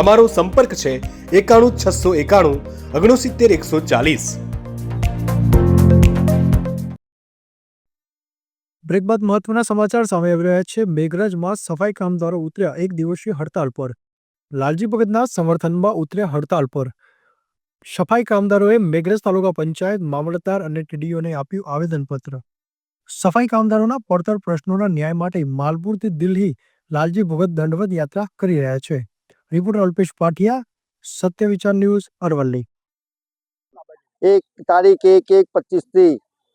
અમારો સંપર્ક છે એકાણું છસો એકાણું ઓગણસિત્તેર એકસો ચાલીસ. બ્રેક બાદ મહત્વના સમાચાર સામે આવી રહ્યા છે. મેઘરજમાં સફાઈ કામદારો ઉતર્યા એક દિવસીય હડતાલ પર. લાલજી ભગતના સમર્થનમાં ઉતર્યા હડતાલ પર. સફાઈ કામદારોએ મેઘરજ તાલુકા પંચાયત મામલતદાર અને ટીડીઓને આપ્યું આવેદનપત્ર. સફાઈ કામદારોના પડતર પ્રશ્નોના ન્યાય માટે માલપુરથી દિલ્હી લાલજી ભગત દંડવત યાત્રા કરી રહ્યા છે. રિપોર્ટર અલ્પેશ પાટિયા સત્ય વિચાર ન્યૂઝ અરવલ્લી એક તારીખ એક એક પચીસથી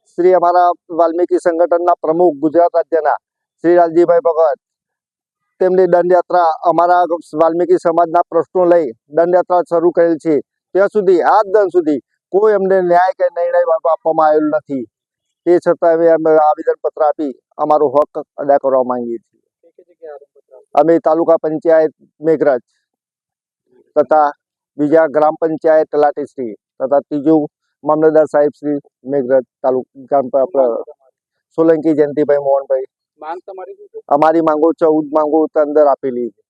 શ્રી અમારા વાલ્મીકી સંગઠનના પ્રમુખ ગુજરાત રાજ્યના શ્રી લાલજીભાઈ ભગત તેમની દંડયાત્રા અમારા વાલ્મીકી સમાજના પ્રશ્નો લઈ દંડયાત્રા શરૂ કરેલ છે. ત્યાં સુધી, આજ દન સુધી કોઈ અમને ન્યાય કે નિર્ણય આપવામાં આવેલ નથી. તે છતાં અમે અમે આવેદનપત્ર આપી અમારો હક અદા કરવા માંગીએ છીએ. અમે તાલુકા પંચાયત મેઘરજ તથા બીજા ગ્રામ પંચાયત તલાટીશ્રી તથા ત્રીજું મામલતદાર સાહેબ શ્રી મેઘરજ તાલુકા સોલંકી જયંતિભાઈ મોહનભાઈ. અમારી માંગો ચૌદ માંગો અંદર આપેલી છે.